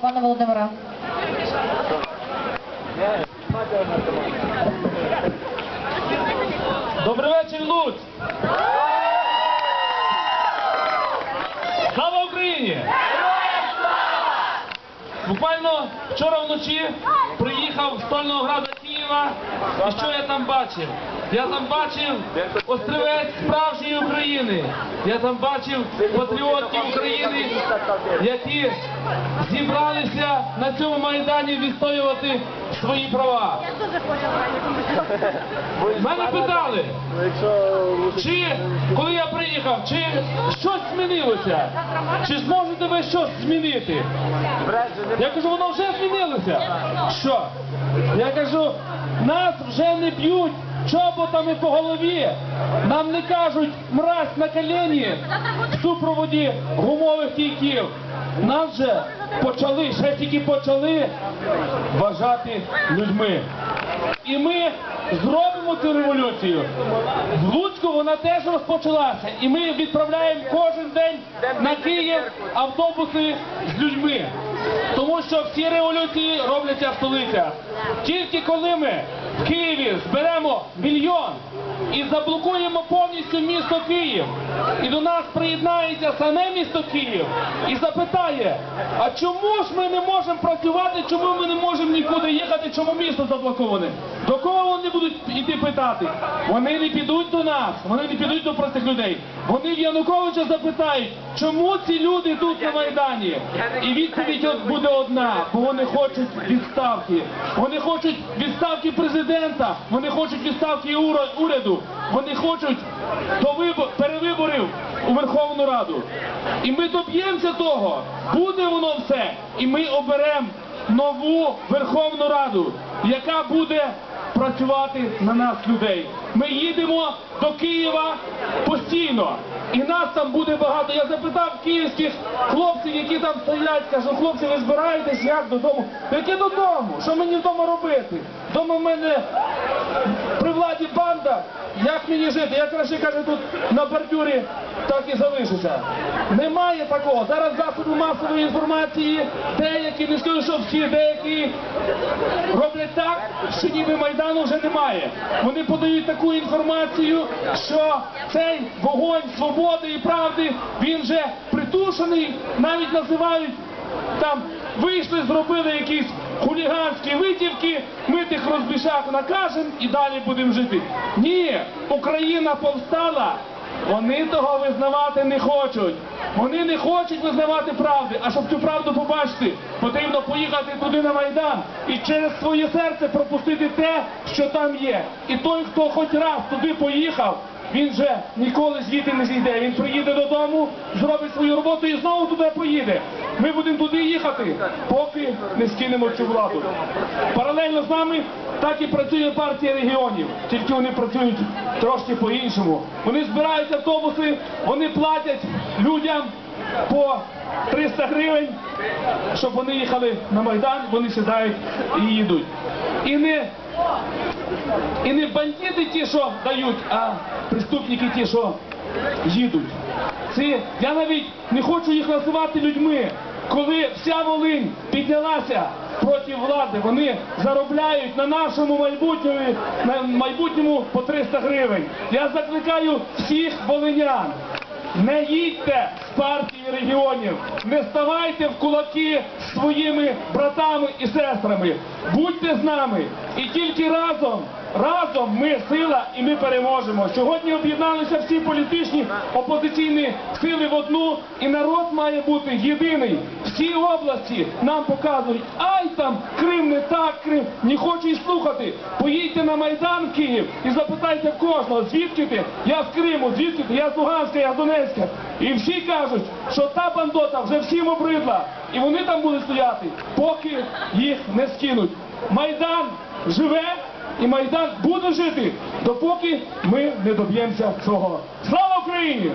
Пане Володимире. Добрий вечір, Луць! Слава Україні! Буквально вчора вночі приїхав з стольного града Києва. І що я там бачив? Я там бачив острівець справжньої України. Я там бачив патріотів України, які зібралися на цьому майдані відстоювати свої права. Мене питали, чи коли я приїхав, чи щось змінилося? Чи зможете ви щось змінити? Я кажу, воно вже змінилося. Що? Я кажу, нас вже не б'ють чоботами по голові. Нам не кажуть мразь на колені в супроводі гумових кійків. Нас вже почали, ще тільки почали вважати людьми. І ми зробимо цю революцію. В Луцьку вона теж розпочалася. І ми відправляємо кожен день на Київ автобуси з людьми. Тому що всі революції робляться в столицях. Тільки коли ми Києві зберемо мільйон і заблокуємо повністю місто Київ, і до нас приєднається саме місто Київ і запитає, а чому ж ми не можемо працювати, чому ми не можемо нікуди їхати, чому місто заблоковане? До кого вони будуть йти питати? Вони не підуть до нас, вони не підуть до простих людей. Вони в Януковича запитають, чому ці люди тут на Майдані? І відповідь буде одна, бо вони хочуть відставки. Вони хочуть відставки президента, вони хочуть відставки уряду, вони хочуть до вибор, перевиборів у Верховну Раду. І ми доб'ємося того, буде воно все, і ми оберемо нову Верховну Раду, яка буде працювати на нас людей. Ми їдемо до Києва постійно. І нас там буде багато. Я запитав київських хлопців, які там стоять, кажу, хлопці, ви збираєтесь як додому? Яке додому? Що мені вдома робити? Дома в мене при владі банда. Як мені жити? Я краще кажу, тут на бордюрі так і залишуся. Немає такого. Зараз засоби масової інформації, деякі, не скажу, що всі, деякі роблять так, що ніби Майдану вже немає. Вони подають таку інформацію, що цей вогонь свободи і правди, він вже притушений, навіть називають там, вийшли, зробили якісь хуліганські витівки, ми тих розбішак накажемо і далі будемо жити. Ні, Україна повстала. Вони того визнавати не хочуть. Вони не хочуть визнавати правди. А щоб цю правду побачити, потрібно поїхати туди на Майдан і через своє серце пропустити те, що там є. І той, хто хоч раз туди поїхав, він вже ніколи звідти не зійде. Він приїде додому, зробить свою роботу і знову туди поїде. Ми будемо туди їхати, поки не скинемо цю владу. Паралельно з нами так і працює партія регіонів, тільки вони працюють трошки по-іншому. Вони збирають автобуси, вони платять людям по 300 гривень, щоб вони їхали на Майдан, вони сідають і їдуть. І не і не бандити ті, що дають, а преступники ті, що їдуть. Це я навіть не хочу їх називати людьми. Коли вся Волинь піднялася проти влади, вони заробляють на нашому майбутньому, на майбутньому по 300 гривень. Я закликаю всіх волинян. Не їдьте з партії регіонів, не ставайте в кулаки з своїми братами і сестрами. Будьте з нами. І тільки разом, разом ми сила і ми переможемо. Сьогодні об'єдналися всі політичні опозиційні сили в одну, і народ має бути єдиний. Всі області нам показують, ай там Крим не так, Крим, не хочу і слухати. Поїдьте на Майдан Київ і запитайте кожного, звідки ти? Я з Криму, звідки ти? Я з Луганська, я з Донецька. І всі кажуть, що та бандота вже всім обридла. І вони там будуть стояти, поки їх не скинуть. Майдан живе і Майдан буде жити, допоки ми не доб'ємося цього. Слава Україні!